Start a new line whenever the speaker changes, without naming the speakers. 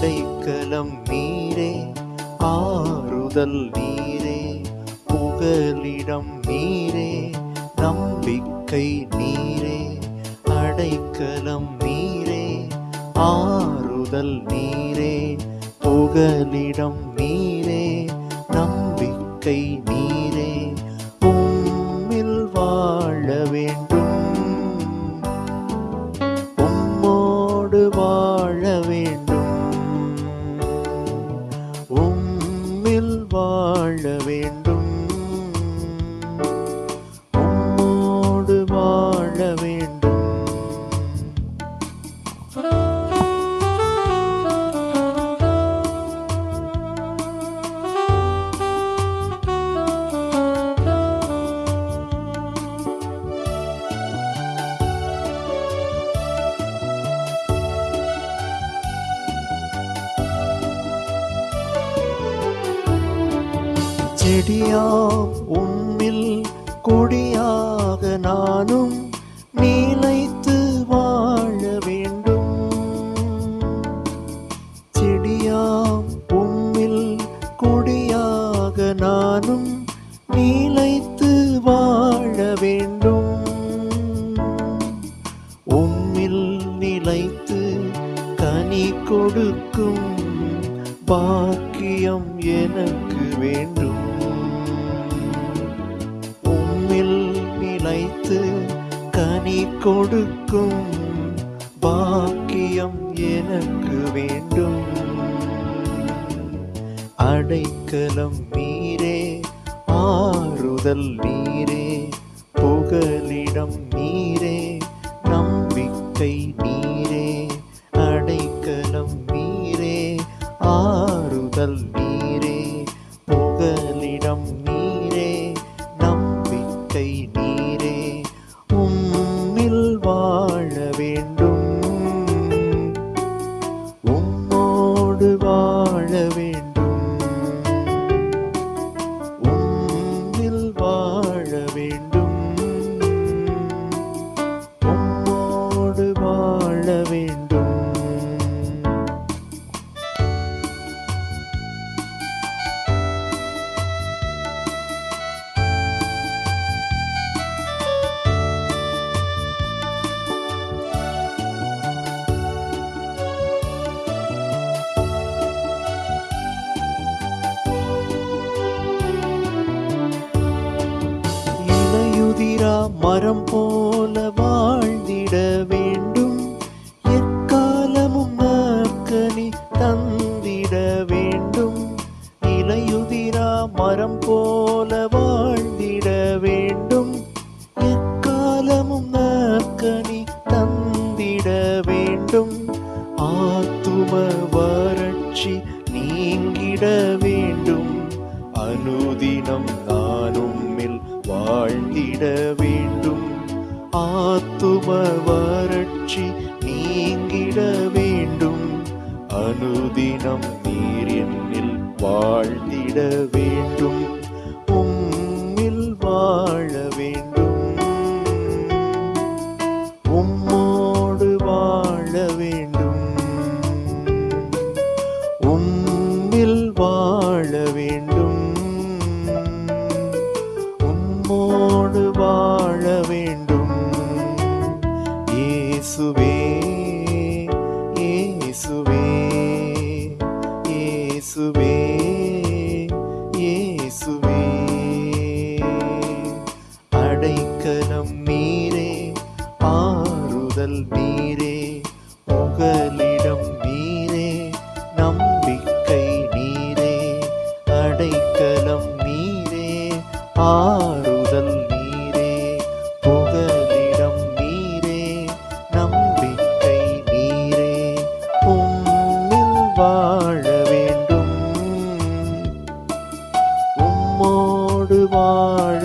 அடைக்கலம் நீரே ஆறுதல் நீரே புகலிடம் நீரே நம்பிக்கை நீரே அடைக்கலம் நீரே ஆறுதல் நீரே புகலிடம் நீரே. வேண்டும் செடியாம் உம்மில் கொடியாக நானும் நீலைத்து வாழ வேண்டும். செடியாம் உம்மில் கொடியாக நானும் நீலைத்து வாழ வேண்டும். உம்மில் நிலைத்து கனி கொடுக்கும் பாக்கியம் எனக்கு வேண்டும். வைத்து கனி கொடுக்கும் பாக்கியம் எனக்கு வேண்டும். அடைக்கலம் நீரே ஆறுதல் நீரே புகலிடம் நீரே மரம் போல வாழ்ந்திட வேண்டும். விட வேண்டும். ஆத்தும வறட்சி நீங்கிட வேண்டும். அனுதினம் நீர் என்னில் வாழ்ந்திட வேண்டும். உம்மில் வாழ வேண்டும். உம்மோடு வாழ வேண்டும். உம் இயேசுவே இயேசுவே இயேசுவே. அடைக்கலம் நீரே ஆறுதல் நீரே புகலிடம் நீரே நம்பிக்கை நீரே. அடைக்கலம் நீரே ஆறுதல் வாழ